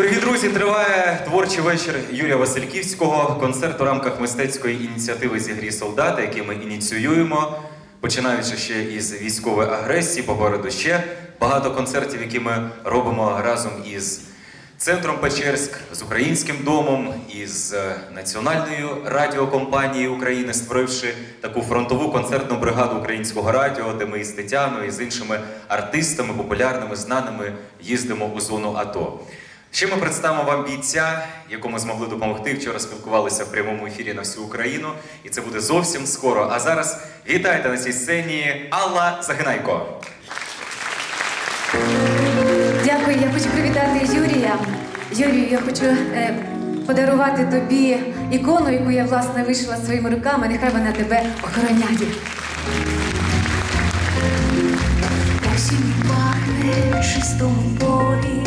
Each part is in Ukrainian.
Дорогі друзі, триває творчий вечір Юрія Васильківського. Концерт у рамках мистецької ініціативи зігрі солдата, який ми ініціюємо, починаючи ще із військової агресії, попереду ще багато концертів, які ми робимо разом із центром Печерськ, з українським домом, із е, національною радіокомпанією України, створивши таку фронтову концертну бригаду українського радіо, де ми із Тетяною і з іншими артистами, популярними, знаними їздимо у зону АТО. Ще ми представимо вам бійця, якому змогли допомогти. Вчора спілкувалися в прямому ефірі на всю Україну, і це буде зовсім скоро. А зараз вітайте на цій сцені Алла Загинайко. Дякую, я хочу привітати Юрія. Юрію, я хочу е, подарувати тобі ікону, яку я власне вишила своїми руками. Нехай вона тебе охороняє. Осінь пахне чистому полі,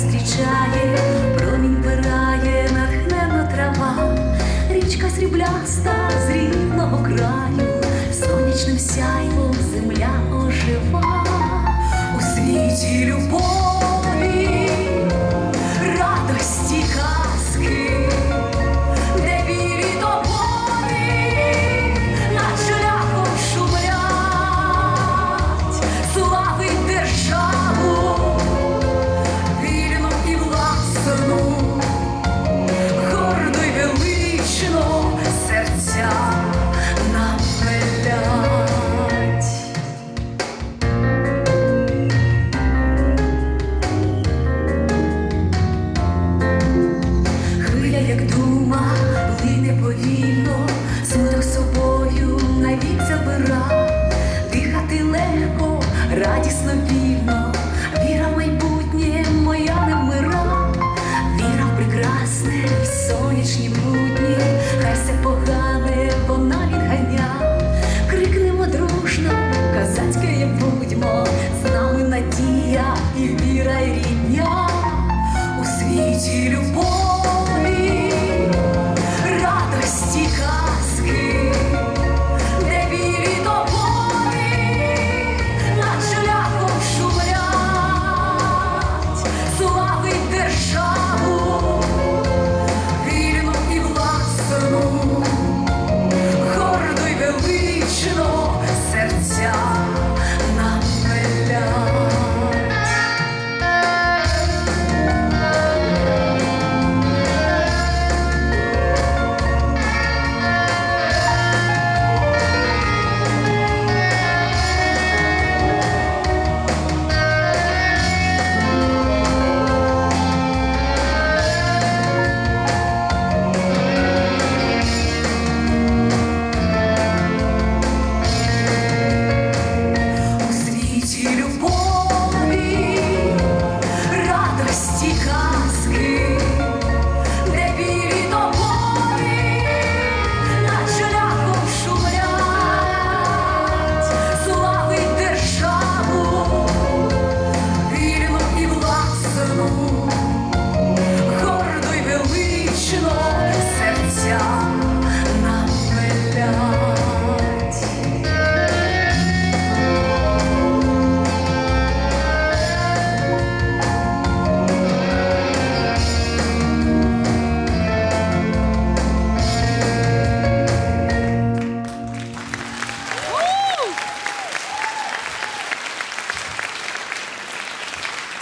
зустрічає, промінь вирає, натхнена трава, річка срібляста з рівного краю, сонячним сяйвом земля ожива. У світі любові,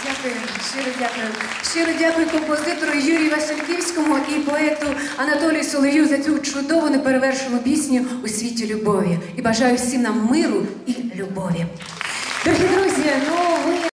Дякую, щиро дякую. Щиро дякую композитору Юрію Васильківському і поету Анатолію Солов'ю за цю чудову неперевершену пісню у світі любові. І бажаю всім нам миру і любові. Дорогі друзі, ну ви.